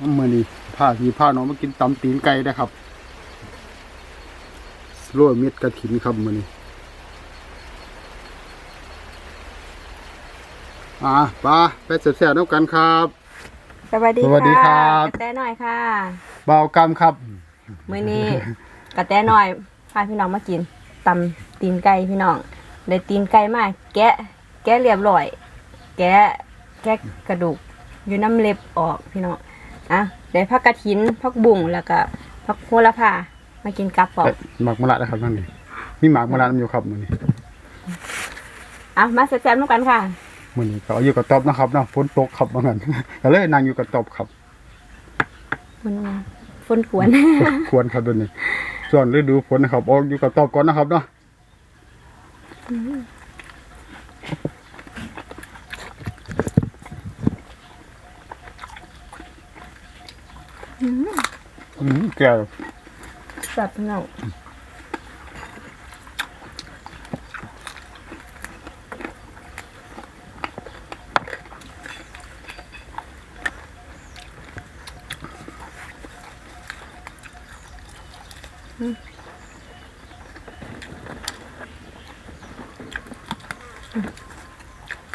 มื่อนี้พาพี่พาน้องมากินตำตีนไก่นะครับโรยเม็ดกระถินครับมื่อนี้อ่าปลาไปเสียบๆน้ำกันครับสวัสดีสวัสดีครับกระแตหน่อยค่ะเบากรรมครับ มื้อนี้ กระแตหน่อยพาพี่น้องมากินตำตีนไก่พี่น้องได้ตีนไก่มาแกะ แกะเรียบร้อย แกะแกะกระดูกอยู่น้ำเล็บออกพี่น้อง อะได้ผักกระถินผักบุ้งแล้วก็ผักโหระพามากินกับปอกหมักมะระนะครับนั่นนี่มีหมักมะระนำอยู่ครับมื่อนี้อะมาแซ่บๆน้ำกันค่ะมื่อนี้ก็อยู่กับตอบนะครับเนาะฝนตกครับว่างั้นก็เลยนั่งอยู่กับตอบครับมันฝนกวนควรครับตัวนี้ส่วนฤดูฝนนะครับออกอยู่กับตอบก่อนนะครับเนาะ อืมแก้วแบบพี่น้อง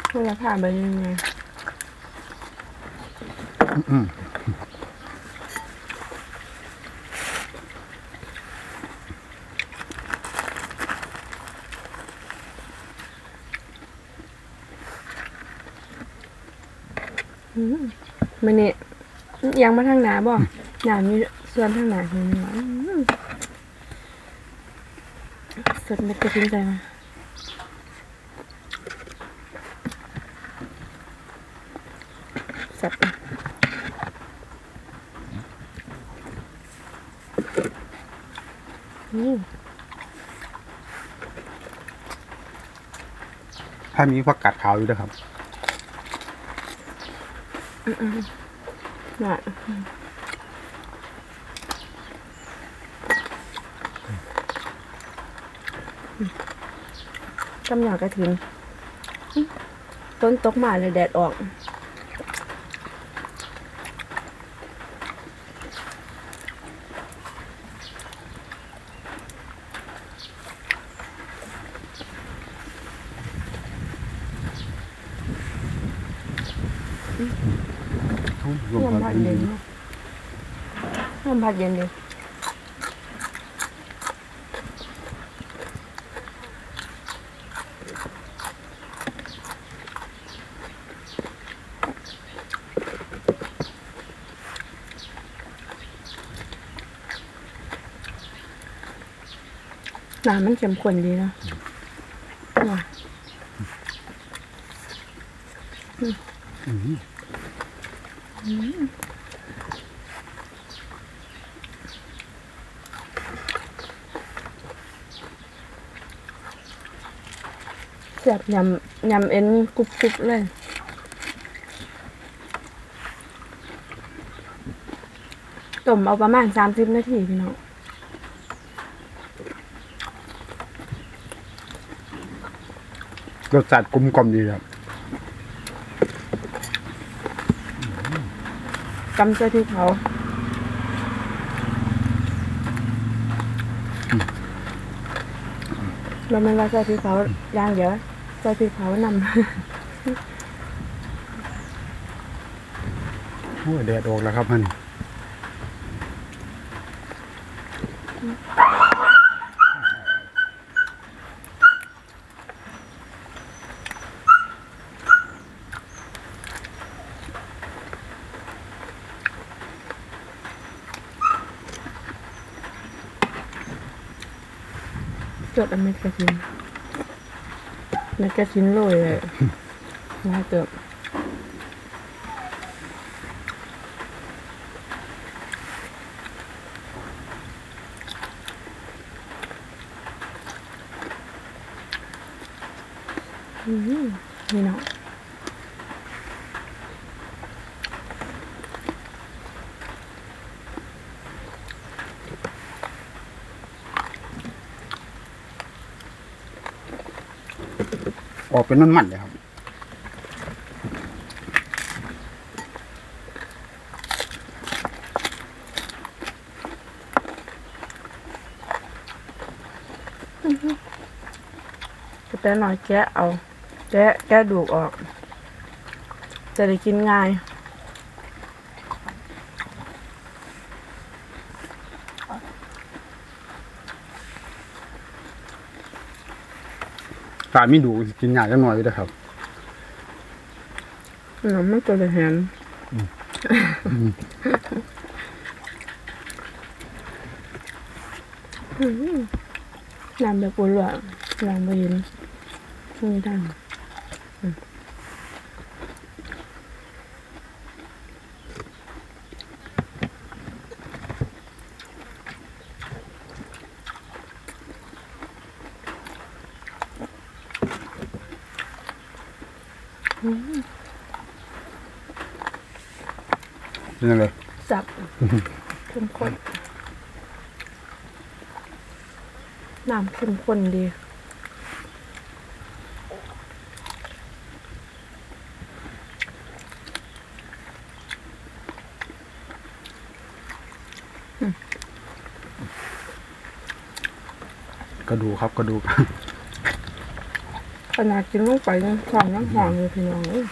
โหระพาเป็นยังไง มันเนี่ยยังมาทางหนาบ่หนามีส่วนทางหนาเห็นไหมสดเม็ดกระทิ้งใจมาสับอ่ถ้ามีผักกาดขาวอยู่ด้วยครับ น่ะกำหยอกระถิน ต้นตกมาเลยแดดออก รวม ลม กั พัด น เย็นเนอะ ลมพัดเย็นดีน้ำมันเข้มข้นดีนะว้าแซ่บ ยำยำเอ็นกรุบกรุบเลยต้มเอาประมาณสามสิบนาทีพี่น้องรสชาติกลมกล่อมดีครับกำเสื้อที่เขาเราไม่ว่าเสื้อที่เขาย่างเยอะ เสื้อที่เขานำโอ้ยแดดออกแล้วครับมันจดอเมริกาชินเม ริกาชินโรยเลยน่าเกือบอืมนี่เนาะ ออกเป็นมันเลยครับแต่หน่อยแกะเอา แกะแกะดูกออก จะได้กินง่าย มีดูกินยากจังหน่อยอยู่เด้อครับน้ำมันจะได้เห็นน้ำแบบปวดหลังน้ำไปยินไม่ได้เป็นยังไงสับเข้มข้นน้ำเข้มข้นดีกระดูกครับกระดูกขนาดกินลงไปยังหอมยังหอมเลยพี่น้องเอ้ย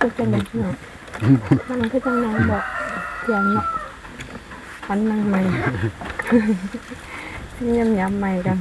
ก็จะแบบเนาะมันก็จะนางบอกเสียงเนาะอันนางใหม่ยำยำใหม่กัน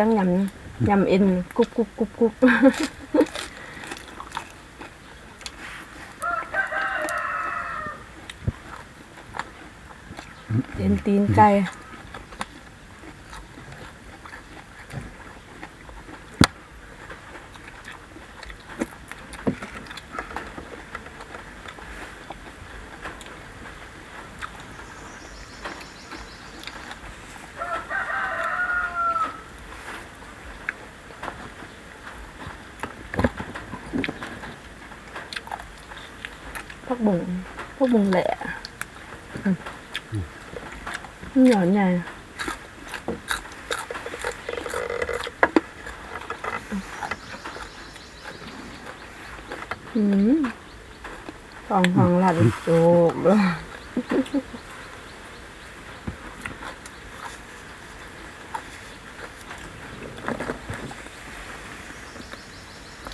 ยังยำยำเอ็นกรุบกรุบกรุบกรุบเอ็นตีนไก่ บุงพักบุงแหละมันหย่อนใหญ่อืมฟองฟองหลัดโจกเลย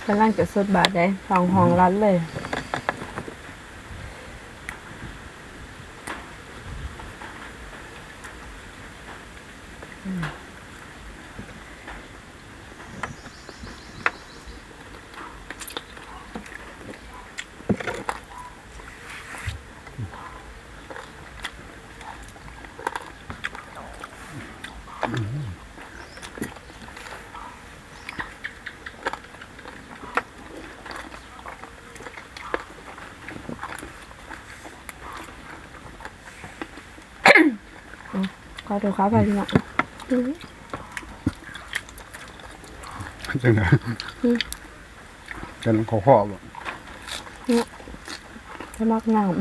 กำลังจะสดบาทได้ฟองฟองรัดเลย ขอโทษครับพี่น้องจังไงอืมจะขอข้อบ่จะมักน้ำอ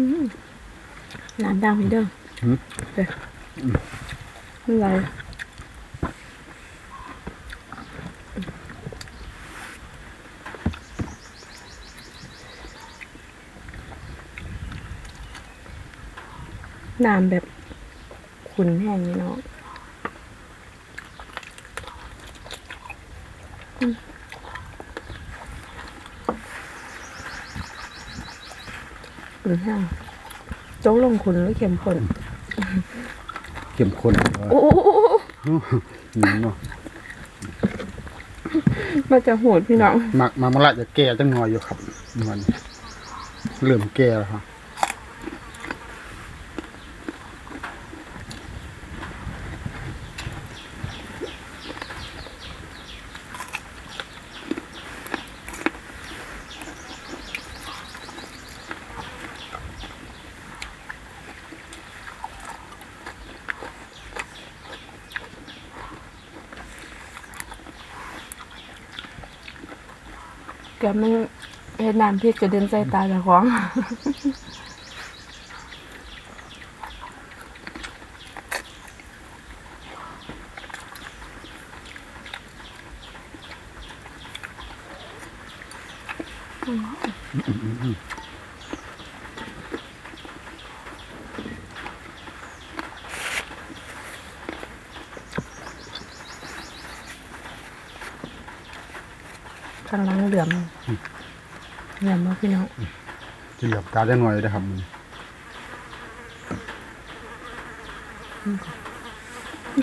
ืมน้ำดังพี่เด้อหืมเด้อ ไม่ไหวน้ำแบบขุนแห้งพี่เน้องอืมขุนแห้งโจ๊กลงขุนหรือเข็มข้น เข้มข้นโอ้โหนี่เนาะมันจะโหดพี่น้อง มักมามะละจะแก่จังหน่อยอยู่ครับมันเริ่มแก่แล้วครับ แกมันเฮ็ดน้ำพริกกระเด็นใส่ตาเจ้าของ ข้างหล่างเหลื่อมเหลื่อมมากพี่น้องจะเหลือบตาจังหน่อยนะครับ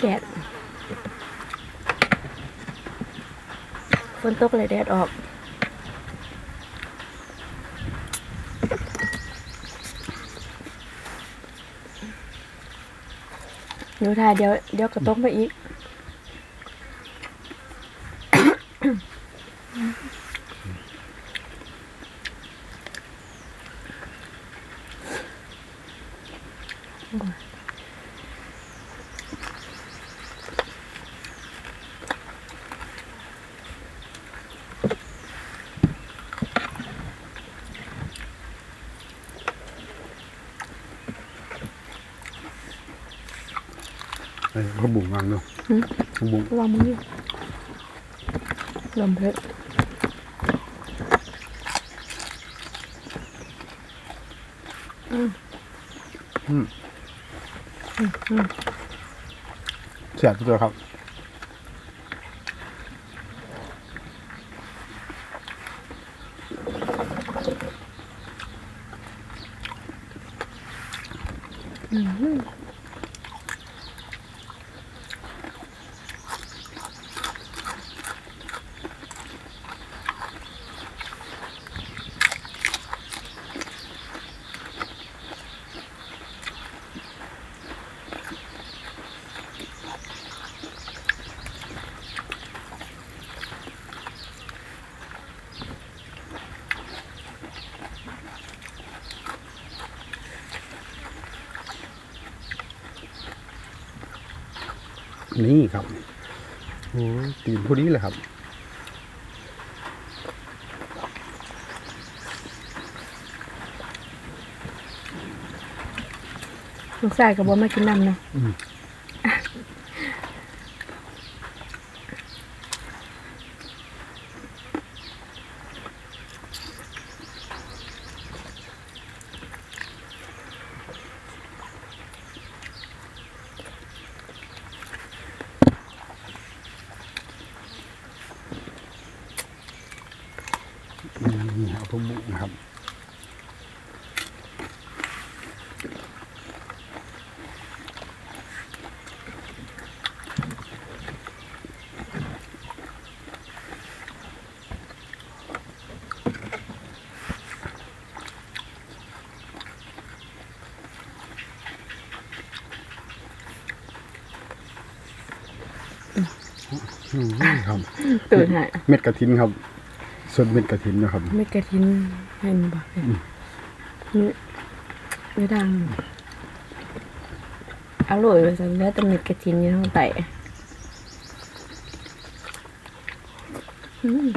แดดฝนตกเลยแดดออกเดี๋ยวถ่ายเดี๋ยวเดี๋ยวกระตกไปอีก เอ้ยเขาบุ๋งงังเนาะหืมเขาบุ๋งลองมือลมเพชรเสียตัวครับ นี่ครับโอ้ยตีนพอดีเลยครับลูกชายกับบ่มากินน้ำเนาะ อืม นี่เอาพวก บุกนะครับ อืมครับ ตื่นหาย เม็ดกระถินครับ ส่วนเม็ดกระถินนะครับ ไม่กระทินเห็นบ่นี่ไม่ดังอร่อยไปสันแล้วแต่เม็ดกระทินอยู่ข้างใต้อืม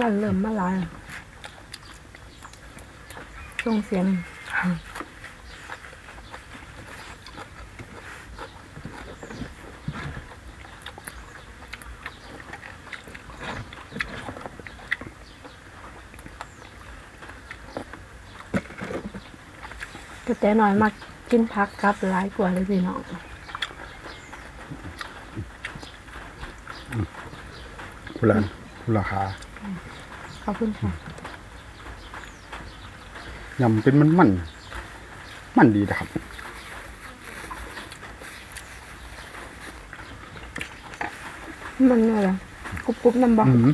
น้องมันเริ่มมาลายส่งเสียงแต่หน้อยมากกินพักกับหลายกว่าเลยพี่น้องผู้ละผู้ราคา ขอบคุณค่ะยำเป็นมันมัน มันดีนะครับมันอะไรกรุบกรุบน้ำบอกอืม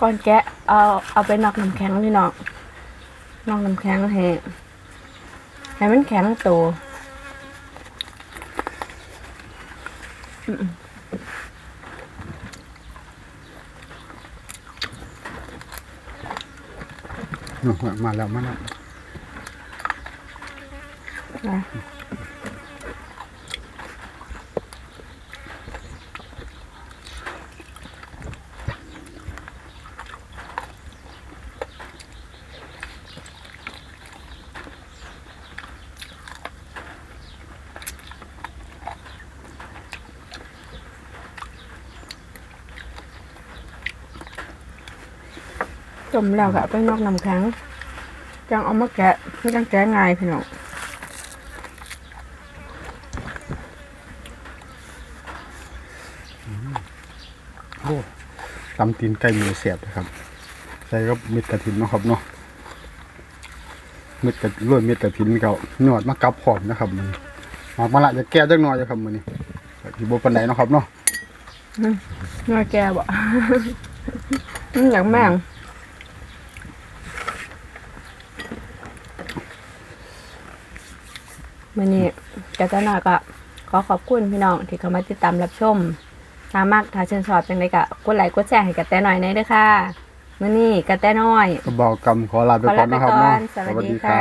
ก่อนแกะเอาเอาไปนอกน้ำแข็งพี่น้องนอกน้ำแข็งให้ให้มันแข็งตัว มมาแล้วมาแล้วนะจมแล้วก็เอาไปนอกน้ำแข็ง จังเอามาแกะไม่จังแกะง่ายพี่น้องโอ้ตำตีนไก่มีเสียบนะครับ ใส่ก็เม็ดกระถินเนาะครับเนาะเม็ดกระรวยเม็ดกระถินเก่าหนวดมากับพร้อมนะครับมันหมากมาละจะแก้จักหน่อยจะครับมันนี่ที่บปันไดเนาะครับเนาะน้อยแกบ่มันอยากแม่ง มื่อนี้กะจะหน่อยก็ขอขอบคุณพี่น้องที่เข้ามาติดตามรับชมถ้ามากถ้าเชิญชอบจังไดก็กดไลค์กดแชร์ให้กะแตหน่อยในอยเด้อค่ะมื่อนี้กะแตน้อย ก็บอกกำขอลาไปก่อนนะครับขอลาไปก่อเนาะนสวัสดีค่ะ